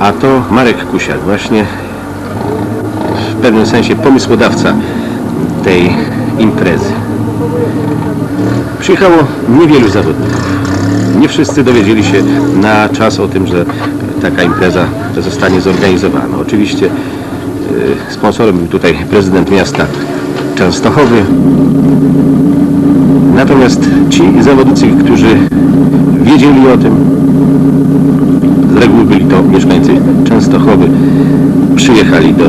A to Marek Kusiak, właśnie w pewnym sensie pomysłodawca tej imprezy. Przyjechało niewielu zawodników. Nie wszyscy dowiedzieli się na czas o tym, że taka impreza zostanie zorganizowana. Oczywiście y, sponsorem był tutaj prezydent miasta Częstochowy. Natomiast ci zawodnicy, którzy wiedzieli o tym, reguły byli to mieszkańcy Częstochowy, przyjechali do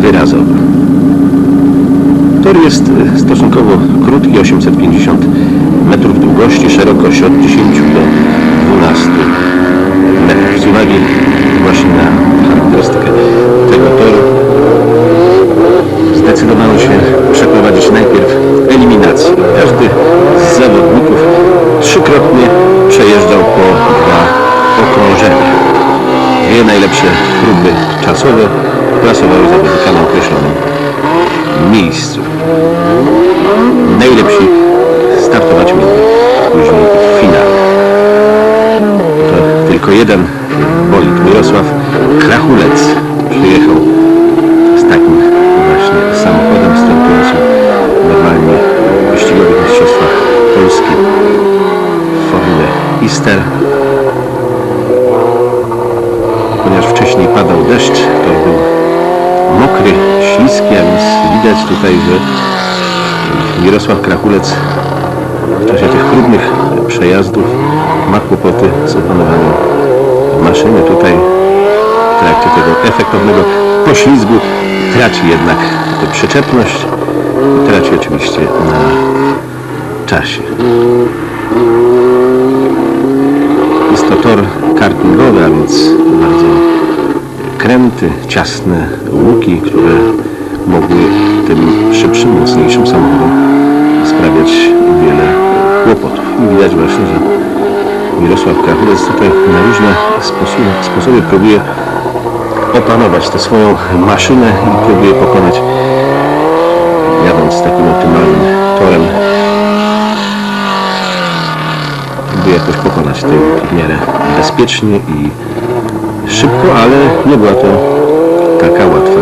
Wyrazowa. Tor jest e, stosunkowo krótki, 850 metrów długości, szerokość od 10 do 12 metrów. Z uwagi właśnie na Dwie najlepsze próby czasowe klasowały zawodnika na określonym miejscu. Najlepsi startować mieli później w finale. To tylko jeden bolid Mirosław Krachulec przyjechał z takim właśnie samochodem startującym normalnie w wyścigowych mistrzostwach Polski w formule Ister. Ponieważ wcześniej padał deszcz, to był mokry, śliski, a więc widać tutaj, że Mirosław Krachulec w czasie tych próbnych przejazdów ma kłopoty z opanowaniem maszyny. Tutaj w trakcie tego efektownego poślizgu traci jednak przyczepność traci oczywiście na czasie. Jest to tor kartingowy, a więc bardzo kręty, ciasne łuki, które mogły tym szybszym, mocniejszym samochodom sprawiać wiele kłopotów. I widać właśnie, że Mirosław Krachulec tutaj na różne sposoby, sposoby próbuje opanować tę swoją maszynę i próbuje pokonać, jadąc takim optymalnym torem, próbuje jakoś pokonać tę w miarę bezpiecznie i szybko, ale nie była to taka łatwa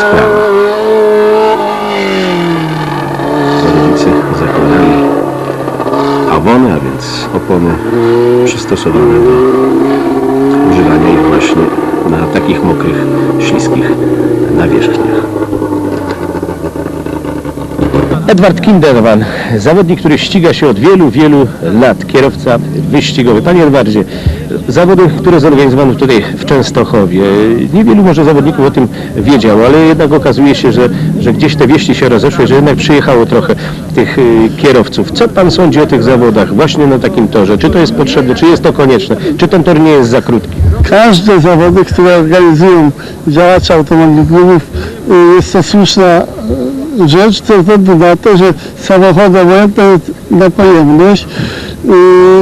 sprawa. Zawodnicy zakładali awony, a więc opony przystosowane do używania ich właśnie na takich mokrych, śliskich nawierzchniach. Edward Kinderman, zawodnik, który ściga się od wielu, wielu lat, kierowca wyścigowy. Panie Edwardzie, zawody, które zorganizowano tutaj w Częstochowie, niewielu może zawodników o tym wiedziało, ale jednak okazuje się, że, że gdzieś te wieści się rozeszły, że jednak przyjechało trochę tych y, kierowców. Co Pan sądzi o tych zawodach właśnie na takim torze? Czy to jest potrzebne, czy jest to konieczne? Czy ten tor nie jest za krótki? Każde zawody, które organizują działacze automobilów, y, jest to słuszna rzecz, ze względu na to, że samochody obojętne na pojemność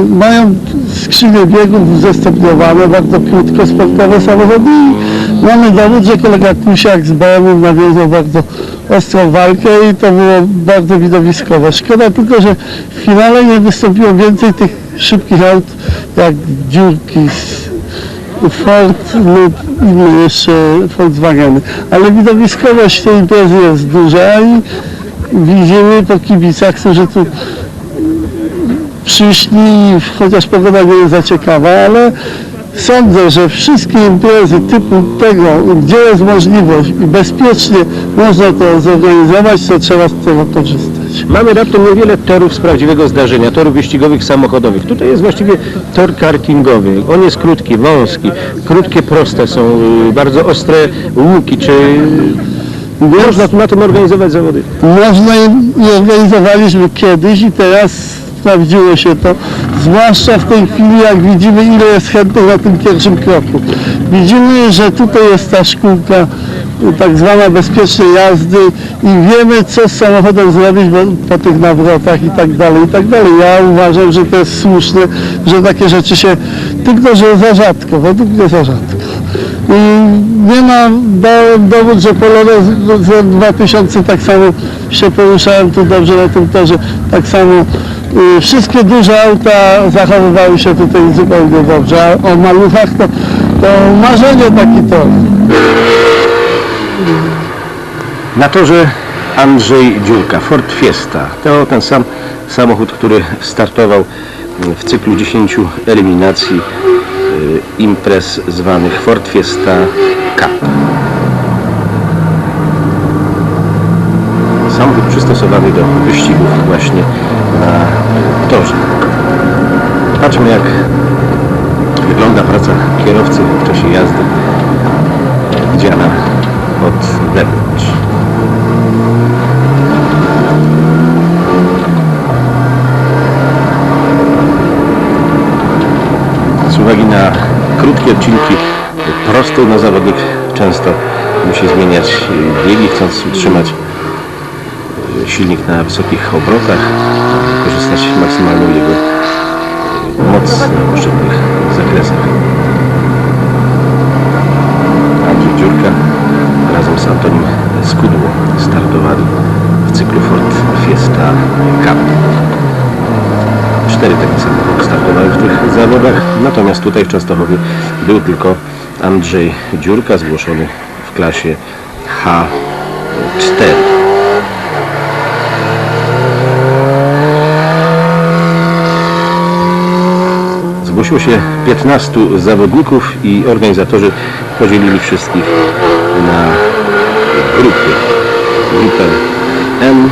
mają skrzynie biegów zestopniowane, bardzo krótko sportowe samochody i mamy dowód, że kolega Kusiak z BMW nawiązał bardzo ostrą walkę i to było bardzo widowiskowe. Szkoda tylko, że w finale nie wystąpiło więcej tych szybkich aut jak dziurki Ford lub inne jeszcze Volkswageny. Ale widowiskowość tej imprezy jest duża i widzimy po kibicach, którzy tu przyszli, chociaż pogoda nie jest za ciekawa, ale sądzę, że wszystkie imprezy typu tego, gdzie jest możliwość i bezpiecznie można to zorganizować, to trzeba z tego korzystać. Mamy raptem niewiele torów z prawdziwego zdarzenia, torów wyścigowych samochodowych. Tutaj jest właściwie tor kartingowy. On jest krótki, wąski, krótkie, proste są, y, bardzo ostre łuki. Czy można na tym organizować zawody? Można i organizowaliśmy kiedyś i teraz sprawdziło się to, zwłaszcza w tej chwili jak widzimy ile jest chętnych na tym pierwszym kroku. Widzimy, że tutaj jest ta szkółka y, tak zwana bezpiecznej jazdy i wiemy co z samochodem zrobić po tych nawrotach i tak dalej, i tak dalej. Ja uważam, że to jest słuszne, że takie rzeczy się, tylko że za rzadko, według mnie za rzadko. I nie ma, dałem dowód, że Polonez za 2000 tak samo się poruszałem tu dobrze na tym torze, tak samo y, wszystkie duże auta zachowywały się tutaj zupełnie dobrze, a o maluchach to, to marzenie taki tor. Na torze Andrzej Dziurka, Ford Fiesta. To ten sam samochód, który startował w cyklu 10 eliminacji imprez zwanych Ford Fiesta Cup. Samochód przystosowany do wyścigów właśnie na y, torze. Patrzmy jak wygląda praca kierowcy w czasie jazdy widziana od wewnątrz. Uwagi na krótkie odcinki prostej, no zawodnik często musi zmieniać biegi, chcąc utrzymać e, silnik na wysokich obrotach, wykorzystać maksymalną jego e, moc na poszczególnych zakresach. Andrzej Dziurka razem z Antonim Skudło startowali w cyklu Ford Fiesta Cup. Cztery takie samochody startowały w tych zawodach, natomiast tutaj w Częstochowie był tylko Andrzej Dziurka zgłoszony w klasie H4. Zgłosiło się 15 zawodników i organizatorzy podzielili wszystkich na grupy. Grupę M,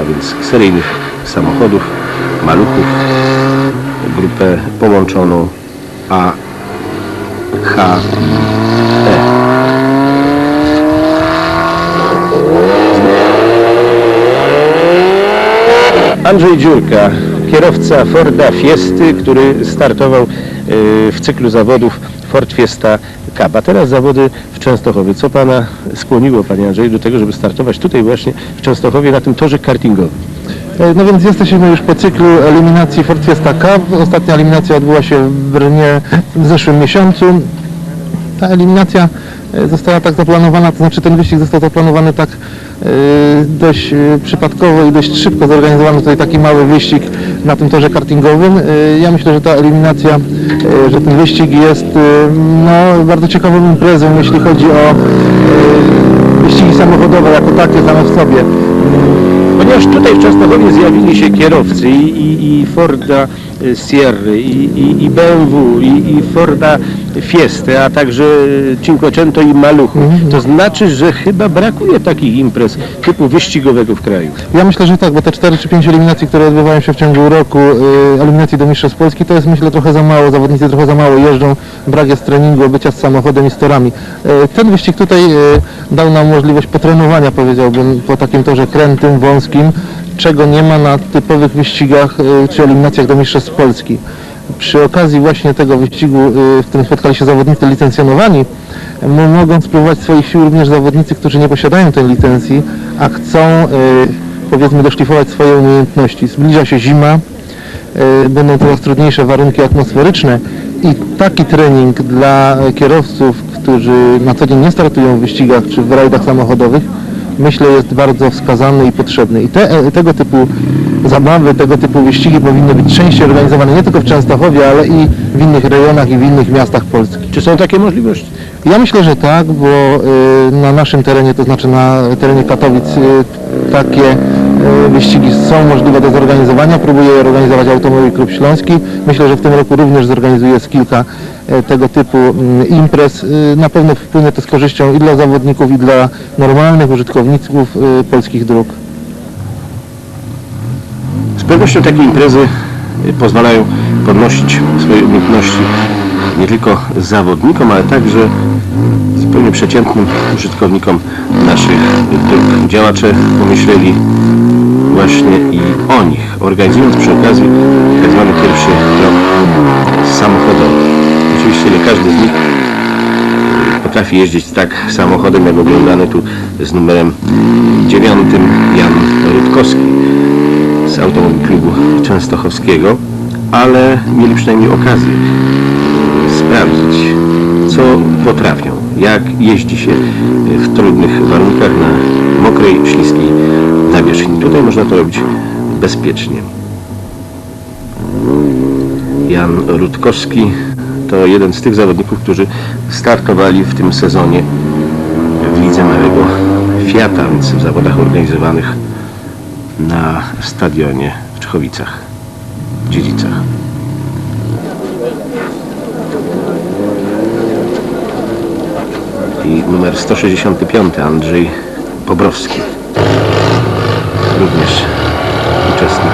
a więc seryjnych samochodów, maluchów, grupę połączoną A, H E. Andrzej Dziurka, kierowca Forda Fiesty, który startował e, w cyklu zawodów Ford Fiesta Cup. A teraz zawody w Częstochowie. Co Pana skłoniło, Panie Andrzej, do tego, żeby startować tutaj właśnie w Częstochowie na tym torze kartingowym? E, No więc jesteśmy już po cyklu eliminacji Ford Fiesta Cup. Ostatnia eliminacja odbyła się w Brnie w zeszłym miesiącu. Ta eliminacja e, została tak zaplanowana, to znaczy ten wyścig został zaplanowany tak e, dość przypadkowo i dość szybko zorganizowano tutaj taki mały wyścig na tym torze kartingowym. Ja myślę, że ta eliminacja, że ten wyścig jest no, bardzo ciekawą imprezą, jeśli chodzi o wyścigi samochodowe jako takie same w sobie. Ponieważ tutaj w Częstochowie zjawili się kierowcy i, i, i Forda Sierry, i, i, i BMW, i, i Forda Fiesty, a także Cinquecento i Maluchu. To znaczy, że chyba brakuje takich imprez typu wyścigowego w kraju. Ja myślę, że tak, bo te 4 czy 5 eliminacji, które odbywają się w ciągu roku, y, eliminacji do Mistrzostw Polski, to jest myślę trochę za mało, zawodnicy trochę za mało jeżdżą, brak jest treningu, bycia z samochodem i z torami. Y, ten wyścig tutaj y, dał nam możliwość potrenowania, powiedziałbym, po takim torze krętym, wąskim, czego nie ma na typowych wyścigach y, czy eliminacjach do Mistrzostw Polski. Przy okazji właśnie tego wyścigu, y, w którym spotkali się zawodnicy licencjonowani, mogą spróbować swoich sił również zawodnicy, którzy nie posiadają tej licencji, a chcą y, powiedzmy doszlifować swoje umiejętności. Zbliża się zima, będą coraz trudniejsze warunki atmosferyczne i taki trening dla kierowców, którzy na co dzień nie startują w wyścigach czy w rajdach samochodowych, myślę jest bardzo wskazany i potrzebny. I te, e, tego typu zabawy, tego typu wyścigi powinny być częściej organizowane nie tylko w Częstochowie, ale i w innych rejonach i w innych miastach Polski. Czy są takie możliwości? Ja myślę, że tak, bo y, na naszym terenie, to znaczy na terenie Katowic, y, takie wyścigi są możliwe do zorganizowania. Próbuje je organizować Automobil Klub Śląski. Myślę, że w tym roku również zorganizuje z kilka tego typu y, imprez. Y, Na pewno wpłynie to z korzyścią i dla zawodników, i dla normalnych użytkowników y, polskich dróg. Z pewnością takie imprezy pozwalają podnosić swoje umiejętności nie tylko zawodnikom, ale także zupełnie przeciętnym użytkownikom naszych dróg. Działacze pomyśleli właśnie i o nich, organizując przy okazji tak zwany pierwszy krok samochodowy. Oczywiście nie każdy z nich potrafi jeździć tak samochodem, jak oglądany tu z numerem 9 Jan Rutkowski z Automobil Klubu Częstochowskiego, ale mieli przynajmniej okazję sprawdzić, co potrafią, jak jeździ się w trudnych warunkach na mokrej, śliskiej nawierzchni. Tutaj można to robić bezpiecznie. Jan Rutkowski to jeden z tych zawodników, którzy startowali w tym sezonie w lidze Małego Fiata, więc w zawodach organizowanych na stadionie w Czechowicach, Dziedzicach. I numer 165 Andrzej Pobrowski, również uczestnik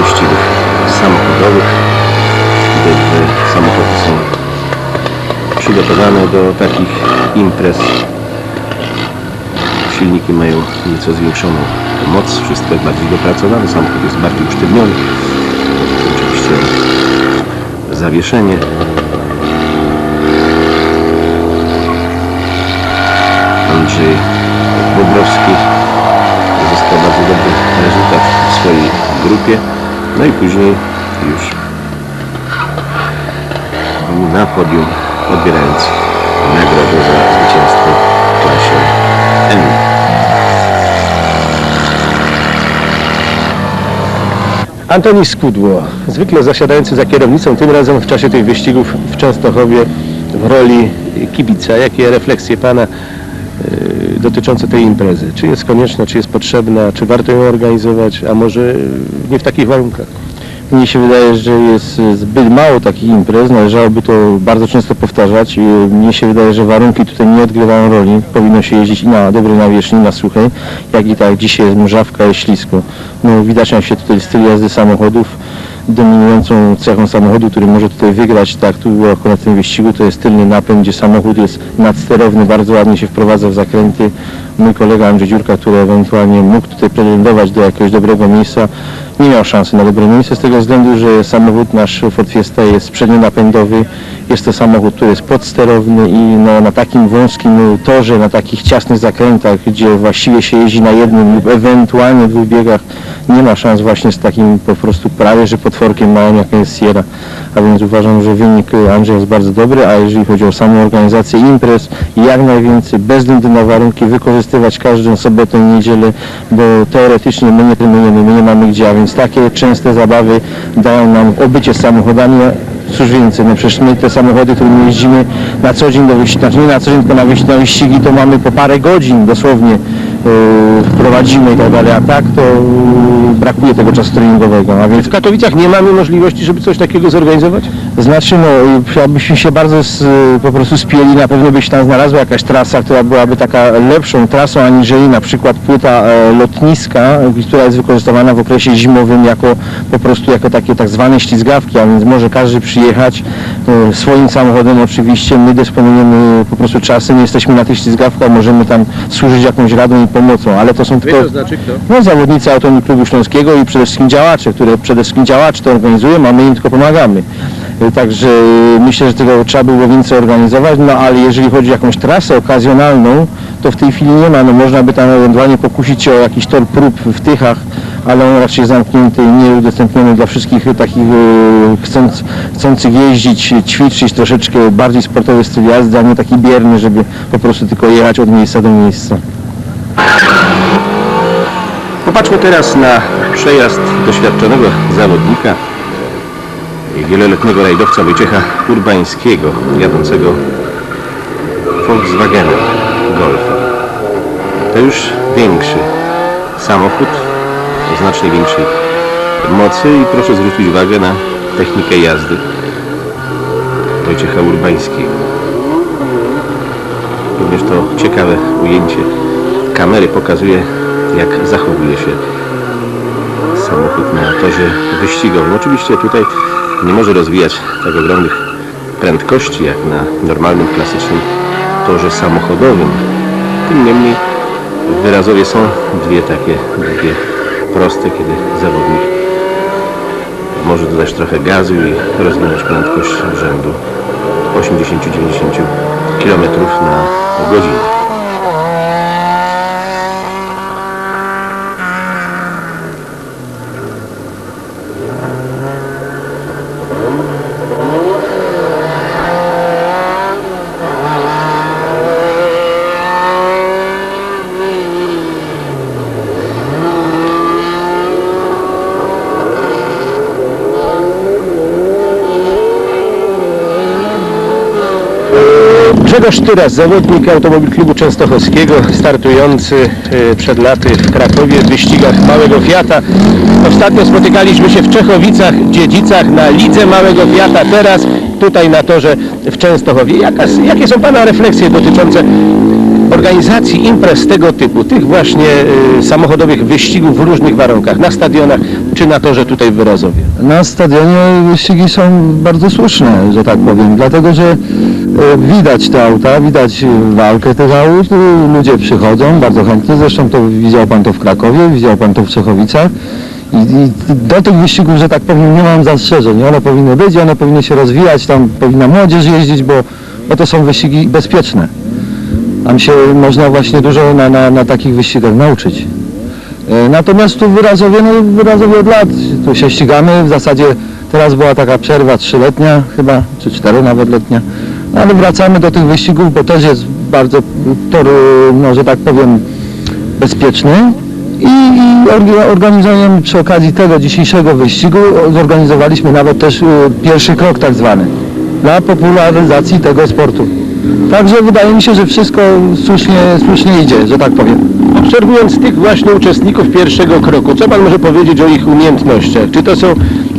wyścigów samochodowych. Że samochody są przygotowane do takich imprez. Silniki mają nieco zwiększoną moc, wszystko jest bardziej dopracowane, samochód jest bardziej usztywniony. Oczywiście zawieszenie. Andrzej Bobrowski uzyskał bardzo dobry rezultat w swojej grupie. No i później już na podium odbierając nagrodę za zwycięstwo w klasie N. Antoni Skudło, zwykle zasiadający za kierownicą, tym razem w czasie tych wyścigów w Częstochowie w roli kibica. Jakie refleksje Pana y, dotyczące tej imprezy? Czy jest konieczna, czy jest potrzebna, czy warto ją organizować, a może nie w takich warunkach? Mnie się wydaje, że jest zbyt mało takich imprez, należałoby to bardzo często powtarzać. Mnie się wydaje, że warunki tutaj nie odgrywają roli. Powinno się jeździć i na dobrej nawierzchni, na suchej, jak i tak dzisiaj jest mrzawka i ślisko. No, widać nam się tutaj styl jazdy samochodów. Dominującą cechą samochodu, który może tutaj wygrać, tak tu było akurat w tym wyścigu, to jest tylny napęd, gdzie samochód jest nadsterowny, bardzo ładnie się wprowadza w zakręty. Mój kolega Andrzej Dziurka, który ewentualnie mógł tutaj pretendować do jakiegoś dobrego miejsca, nie miał szansy na dobre miejsce z tego względu, że samochód nasz Ford Fiesta jest przednionapędowy, jest to samochód, który jest podsterowny i no, na takim wąskim torze, na takich ciasnych zakrętach, gdzie właściwie się jeździ na jednym lub ewentualnie dwóch biegach, nie ma szans właśnie z takim po prostu prawie, że potworkiem małym, jakim jest Sierra. A więc uważam, że wynik y, Andrzeja jest bardzo dobry, a jeżeli chodzi o samą organizację imprez, jak najwięcej, bez względu na warunki, wykorzystywać każdą sobotę i niedzielę, bo teoretycznie my nie trenujemy, my nie mamy gdzie, a więc takie częste zabawy dają nam obycie samochodami, cóż więcej, no przecież my te samochody, którymi jeździmy na co dzień do wyścigu, znaczy nie na co dzień, tylko na, wyścig, na wyścigi, to mamy po parę godzin dosłownie yy, prowadzimy i tak dalej, a tak to yy, brakuje tego czasu treningowego, a więc W Katowicach nie mamy możliwości, żeby coś takiego zorganizować? Znaczy no, abyśmy się bardzo z, po prostu spieli, na pewno by się tam znalazła jakaś trasa, która byłaby taka lepszą trasą, aniżeli na przykład płyta e, lotniska, e, która jest wykorzystywana w okresie zimowym jako po prostu jako takie tak zwane ślizgawki, a więc może każdy przyjechać e, swoim samochodem oczywiście, my dysponujemy po prostu czasem, jesteśmy na tych ślizgawkach, możemy tam służyć jakąś radą i pomocą, ale to są tylko... znaczy kto? No, zawodnicy Autonomii Klubu Śląskiego i przede wszystkim działacze, które przede wszystkim działacze to organizują, a my im tylko pomagamy. Y, Także y, myślę, że tego trzeba było więcej organizować, no ale jeżeli chodzi o jakąś trasę okazjonalną, to w tej chwili nie ma. No, można by tam ewentualnie pokusić się o jakiś tor prób w Tychach, ale on raczej zamknięty i nie udostępniony dla wszystkich takich y, chcąc, chcących jeździć, ćwiczyć troszeczkę bardziej sportowy styl jazdy, a nie taki bierny, żeby po prostu tylko jechać od miejsca do miejsca. Popatrzmy teraz na przejazd doświadczonego zawodnika wieloletniego rajdowca Wojciecha Urbańskiego, jadącego Volkswagenem Golfa. To już większy samochód o znacznie większej mocy i proszę zwrócić uwagę na technikę jazdy Wojciecha Urbańskiego. Również to ciekawe ujęcie kamery pokazuje, jak zachowuje się samochód na torze wyścigowym. Oczywiście tutaj nie może rozwijać tak ogromnych prędkości jak na normalnym, klasycznym torze samochodowym. Tym niemniej w wyrazowie są dwie takie, dwie proste, kiedy zawodnik może dodać trochę gazu i rozwinąć prędkość rzędu 80-90 km na godzinę. Grzegorz Tyras, zawodnik Automobil Klubu Częstochowskiego, startujący e, przed laty w Krakowie w wyścigach Małego Fiata. Ostatnio spotykaliśmy się w Czechowicach, Dziedzicach na Lidze Małego Fiata, teraz tutaj na torze w Częstochowie. Jaka, jakie są Pana refleksje dotyczące organizacji imprez tego typu, tych właśnie e, samochodowych wyścigów w różnych warunkach, na stadionach czy na torze tutaj w? Na stadionie wyścigi są bardzo słuszne, że tak powiem, dlatego że e, widać te auta, widać walkę tych aut, e, ludzie przychodzą bardzo chętnie, zresztą to widział Pan to w Krakowie, widział Pan to w Czechowicach i, i do tych wyścigów, że tak powiem, nie mam zastrzeżeń, one powinny być, one powinny się rozwijać, tam powinna młodzież jeździć, bo, bo to są wyścigi bezpieczne. Tam się można właśnie dużo na, na, na takich wyścigach nauczyć. E, Natomiast tu Wyrazowie, no Wyrazowie od lat, tu się ścigamy, w zasadzie teraz była taka przerwa trzyletnia chyba, czy cztery nawet letnia, no, ale wracamy do tych wyścigów, bo też jest bardzo tor, no że tak powiem, bezpieczny i, i orga- organizujemy przy okazji tego dzisiejszego wyścigu, zorganizowaliśmy nawet też y, pierwszy krok tak zwany dla popularyzacji tego sportu. Także wydaje mi się, że wszystko słusznie, słusznie idzie, że tak powiem. Obserwując tych właśnie uczestników pierwszego kroku, co Pan może powiedzieć o ich umiejętnościach? Czy to są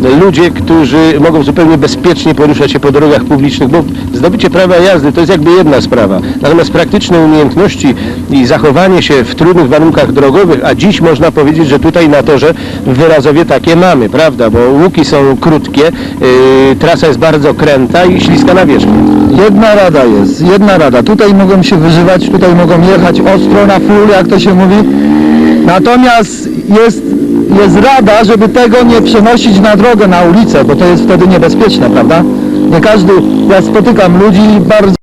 ludzie, którzy mogą zupełnie bezpiecznie poruszać się po drogach publicznych? Bo zdobycie prawa jazdy to jest jakby jedna sprawa. Natomiast praktyczne umiejętności i zachowanie się w trudnych warunkach drogowych, a dziś można powiedzieć, że tutaj na torze w Wyrazowie takie mamy, prawda? Bo łuki są krótkie, yy, trasa jest bardzo kręta i śliska nawierzchnia. Jedna rada jest, jedna rada. Tutaj mogą się wyżywać, tutaj mogą jechać ostro na full, jak to się mówi. Natomiast jest, jest rada, żeby tego nie przenosić na drogę, na ulicę, bo to jest wtedy niebezpieczne, prawda? Nie każdy, ja spotykam ludzi bardzo